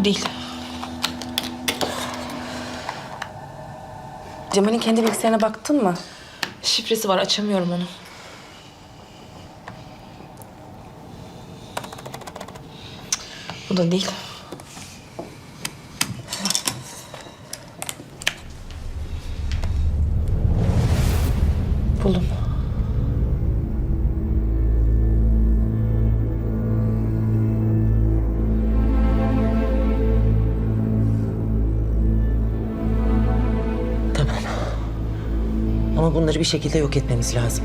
Bu değil. Cemal'in kendi bilgisayarına baktın mı? Şifresi var açamıyorum onu. Bu da değil. Buldum. Ama bunları bir şekilde yok etmemiz lazım.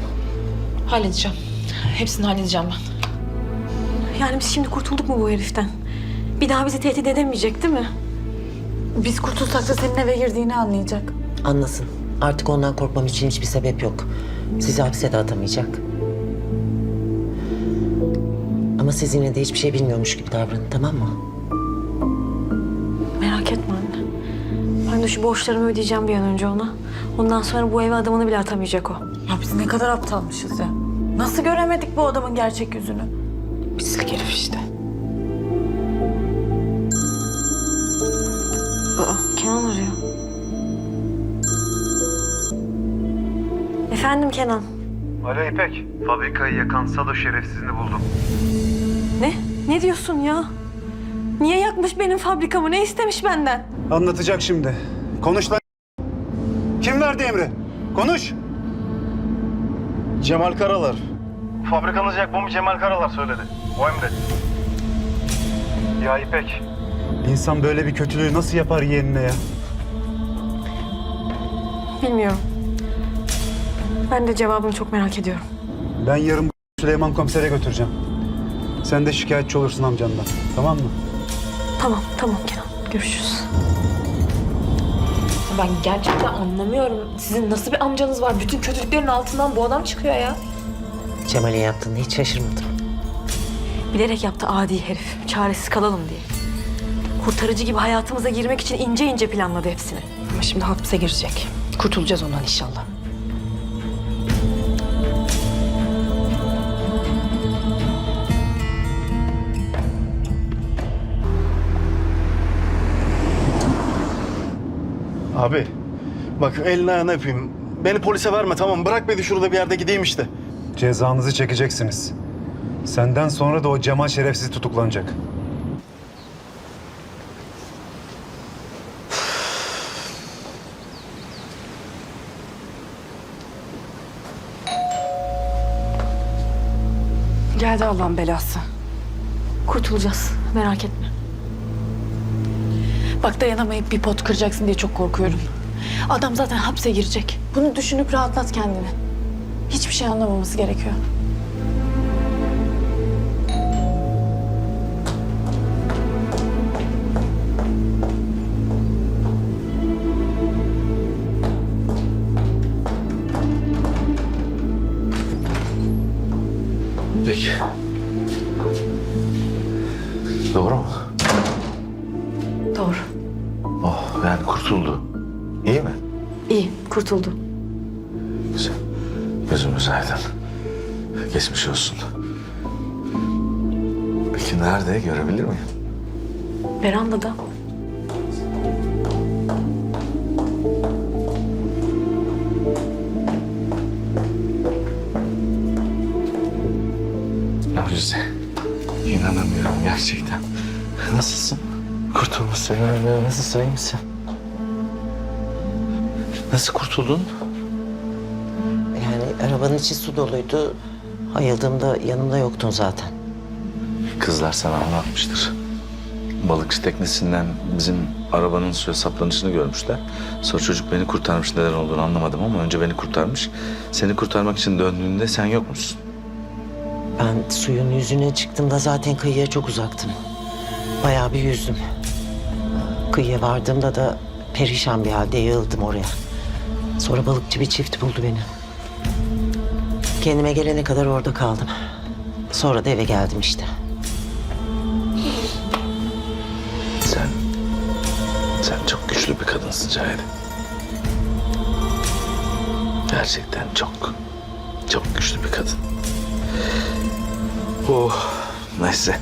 Halledeceğim. Hepsini halledeceğim ben. Yani biz şimdi kurtulduk mu bu heriften? Bir daha bizi tehdit edemeyecek değil mi? Biz kurtulsak da senin eve girdiğini anlayacak. Anlasın. Artık ondan korkmam için hiçbir sebep yok. Sizi hapse de atamayacak. Ama siz yine de hiçbir şey bilmiyormuş gibi davranın tamam mı? Merak etme anne. Ben de şu borçlarımı ödeyeceğim bir an önce ona. Ondan sonra bu eve adamını bile atamayacak o. Ya biz ne kadar aptalmışız ya. Nasıl göremedik bu adamın gerçek yüzünü? Pislik herif işte. Aa, Kenan arıyor. Efendim Kenan. Alo İpek. Fabrikayı yakan Sado şerefsizini buldum. Ne? Ne diyorsun ya? Niye yakmış benim fabrikamı? Ne istemiş benden? Anlatacak şimdi. Konuş lan. Verdi emri? Konuş. Cemal Karalar. Fabrikanızı yakmamı Cemal Karalar söyledi. O emretti. Ya İpek. İnsan böyle bir kötülüğü nasıl yapar yeğenine ya? Bilmiyorum. Ben de cevabını çok merak ediyorum. Ben yarın Süleyman komisere götüreceğim. Sen de şikayetçi olursun amcandan. Tamam mı? Tamam, tamam Kenan. Görüşürüz. Ben gerçekten anlamıyorum. Sizin nasıl bir amcanız var? Bütün kötülüklerin altından bu adam çıkıyor ya. Cemal'in yaptığında hiç şaşırmadım. Bilerek yaptı adi herif. Çaresiz kalalım diye. Kurtarıcı gibi hayatımıza girmek için ince ince planladı hepsini. Ama şimdi hapse girecek. Kurtulacağız ondan inşallah. Abi bak elini ayağını öpeyim. Beni polise verme tamam bırak beni şurada bir yerde gideyim işte. Cezanızı çekeceksiniz. Senden sonra da o Cemal şerefsiz tutuklanacak. Geldi Allah'ın belası. Kurtulacağız. Merak etme. Bak dayanamayıp bir pot kıracaksın diye çok korkuyorum. Adam zaten hapse girecek. Bunu düşünüp rahatlat kendini. Hiçbir şey anlamaması gerekiyor. Peki. Doğru mu? Kurtuldu. İyi mi? İyi, kurtuldu. Güzel. Gözümüz aydın. Geçmiş olsun. Peki nerede görebilir miyim? Verandada. Mucize. İnanamıyorum gerçekten. Nasılsın? Kurtulmuşsun. Nasılsın? iyi misin? Nasıl kurtuldun? Yani arabanın içi su doluydu. Ayıldığımda yanımda yoktun zaten. Kızlar sana anlatmıştır. Balıkçı teknesinden bizim arabanın suya saplanışını görmüşler. Sonra çocuk beni kurtarmış neden olduğunu anlamadım ama önce beni kurtarmış. Seni kurtarmak için döndüğünde sen yok musun? Ben suyun yüzüne çıktığımda zaten kıyıya çok uzaktım. Bayağı bir yüzdüm. Kıyıya vardığımda da perişan bir halde yığıldım oraya. Sonra balıkçı bir çift buldu beni. Kendime gelene kadar orada kaldım. Sonra da eve geldim işte. Sen, sen çok güçlü bir kadınsın Cahide. Gerçekten çok, çok güçlü bir kadın. Oh, neyse.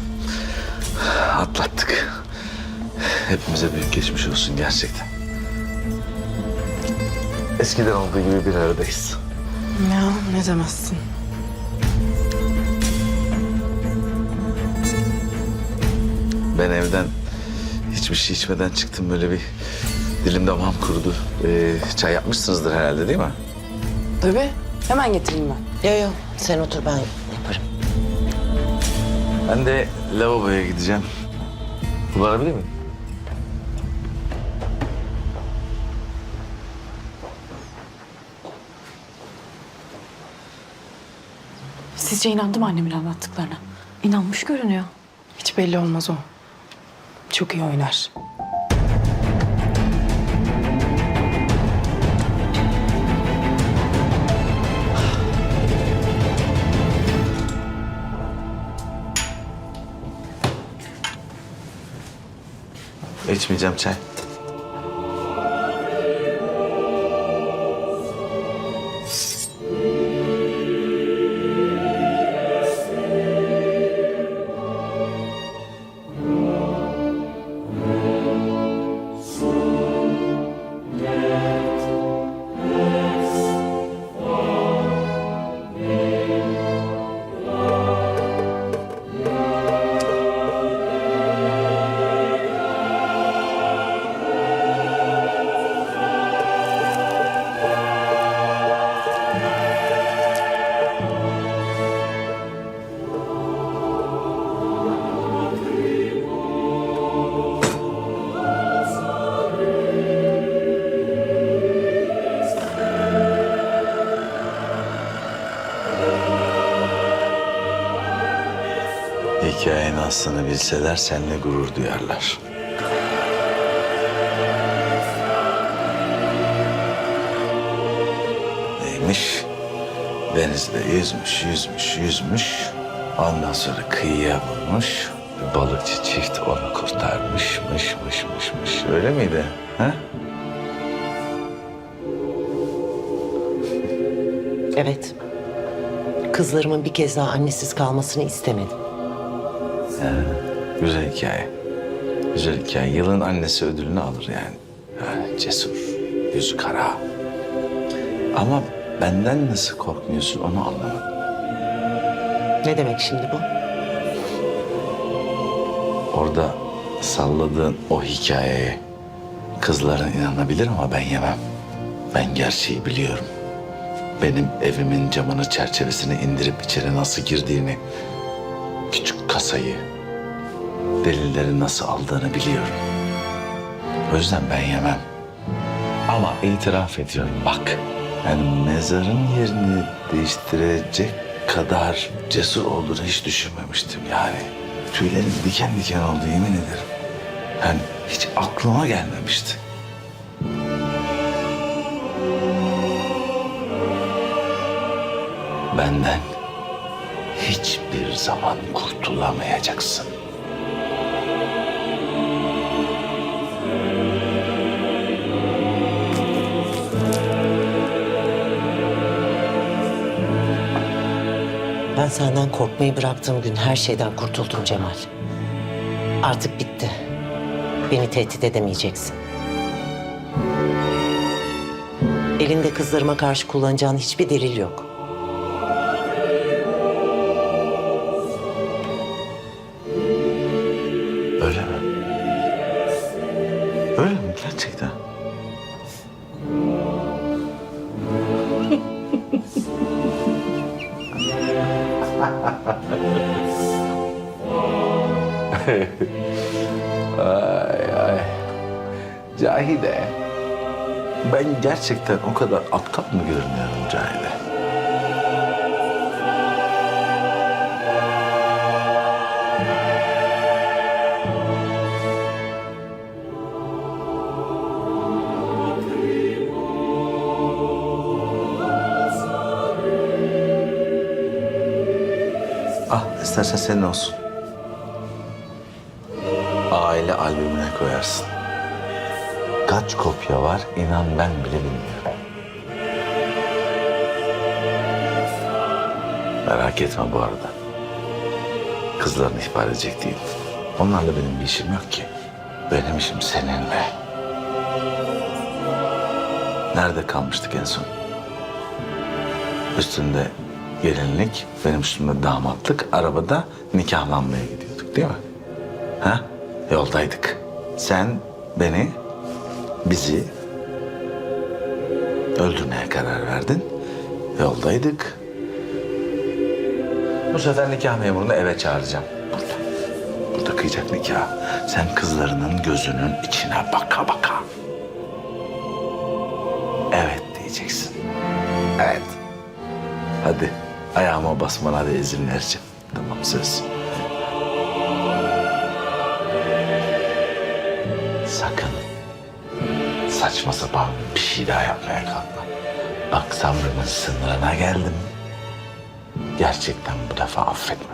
Atlattık. Hepimize büyük geçmiş olsun gerçekten. Eskiden olduğu gibi bir aradayız. Ya ne demezsin. Ben evden hiçbir şey içmeden çıktım böyle bir dilim damağım kurudu. Ee, çay yapmışsınızdır herhalde değil mi? Tabii. Hemen getireyim ben. Yo yo sen otur ben yaparım. Ben de lavaboya gideceğim. Kullanabilir miyim? Sizce inandı mı annemin anlattıklarına? İnanmış görünüyor. Hiç belli olmaz o. Çok iyi oynar. İçmeyeceğim çay. Aslını bilseler seninle gurur duyarlar. Neymiş? Denizde yüzmüş, yüzmüş, yüzmüş. Ondan sonra kıyıya vurmuş. Bir balıkçı çift onu kurtarmış. Mış mış mış mış. Öyle miydi? Ha? Evet. Kızlarımın bir kez daha annesiz kalmasını istemedim. Güzel hikaye. Güzel hikaye. Yılın annesi ödülünü alır yani. yani cesur, yüzü kara. Ama benden nasıl korkmuyorsun onu anlamadım. Ne demek şimdi bu? Orada salladığın o hikayeye kızların inanabilir ama ben yemem. Ben gerçeği biliyorum. Benim evimin camını çerçevesini indirip içeri nasıl girdiğini, küçük kasayı, delilleri nasıl aldığını biliyorum. O yüzden ben yemem. Ama itiraf ediyorum bak. Yani mezarın yerini değiştirecek kadar cesur olduğunu hiç düşünmemiştim yani. Tüylerim diken diken oldu yemin ederim. Yani hiç aklıma gelmemişti. Benden hiçbir zaman kurtulamayacaksın. Ben senden korkmayı bıraktığım gün her şeyden kurtuldum Cemal. Artık bitti. Beni tehdit edemeyeceksin. Elinde kızlarıma karşı kullanacağın hiçbir delil yok. Ay ay. Cahide. Ben gerçekten o kadar aptal mı görünüyorum Cahide? Ah istersen senin olsun. Aile albümüne koyarsın. Kaç kopya var inan ben bile bilmiyorum. Merak etme bu arada. Kızlarını ihbar edecek değilim. Onlarla benim bir işim yok ki. Benim işim seninle. Nerede kalmıştık en son? Üstünde gelinlik, benim üstümde damatlık, arabada nikahlanmaya gidiyorduk değil mi? Ha? Yoldaydık. Sen beni, bizi öldürmeye karar verdin. Yoldaydık. Bu sefer nikah memurunu eve çağıracağım. Burada. Burada kıyacak nikah. Sen kızlarının gözünün içine baka baka. Evet diyeceksin. Evet. Hadi ayağıma basmana da izin vereceğim. Tamam söz. Saçma sapan bir şey daha yapmaya kalkma. Bak sabrımın sınırına geldim. Gerçekten bu defa affetmem.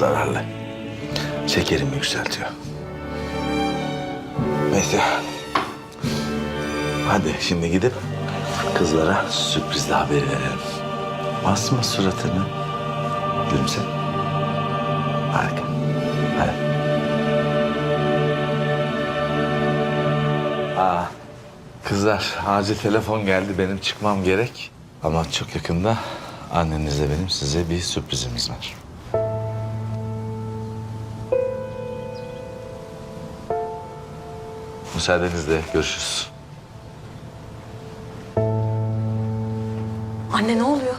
Zararlı. Şekerimi yükseltiyor. Neyse. Hadi şimdi gidip kızlara sürprizli haberi verelim. Basma suratını. Gülümse. Harika. Hadi. Aa, kızlar acil telefon geldi. Benim çıkmam gerek. Ama çok yakında annenizle benim size bir sürprizimiz var. Müsaadenizle görüşürüz. Anne ne oluyor?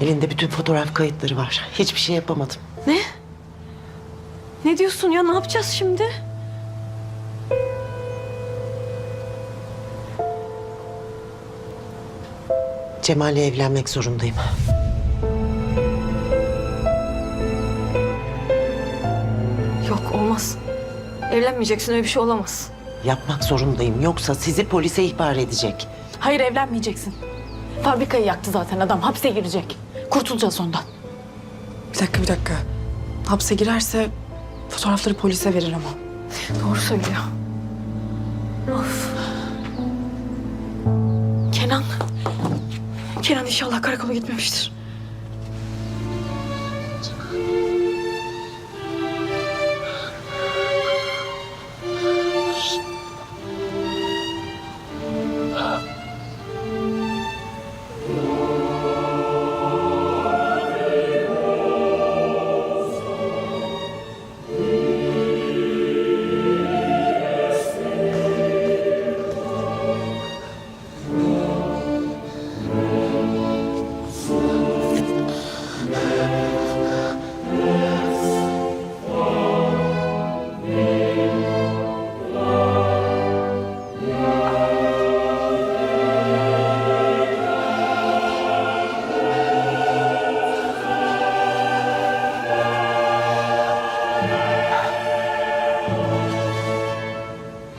Elinde bütün fotoğraf kayıtları var. Hiçbir şey yapamadım. Ne? Ne diyorsun ya? Ne yapacağız şimdi? Cemal'le evlenmek zorundayım. Yok olmaz. Evlenmeyeceksin öyle bir şey olamaz. Yapmak zorundayım. Yoksa sizi polise ihbar edecek. Hayır evlenmeyeceksin. Fabrikayı yaktı zaten adam. Hapse girecek. Kurtulacağız ondan. Bir dakika bir dakika. Hapse girerse fotoğrafları polise verir ama. Doğru söylüyor. Of. Kenan. Kenan inşallah karakola gitmemiştir.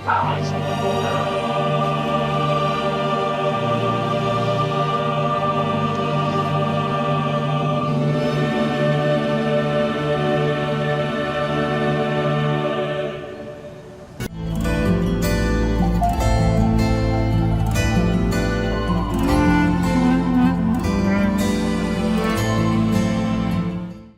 Christ.